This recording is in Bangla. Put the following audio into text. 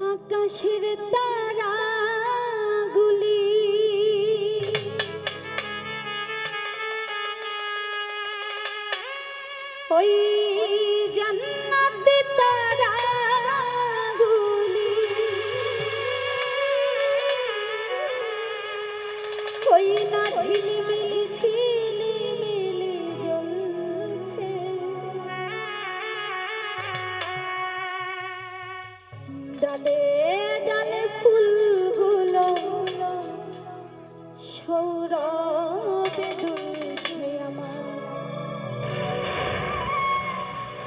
আকাশের তারা গুলি ওই জান্নাতে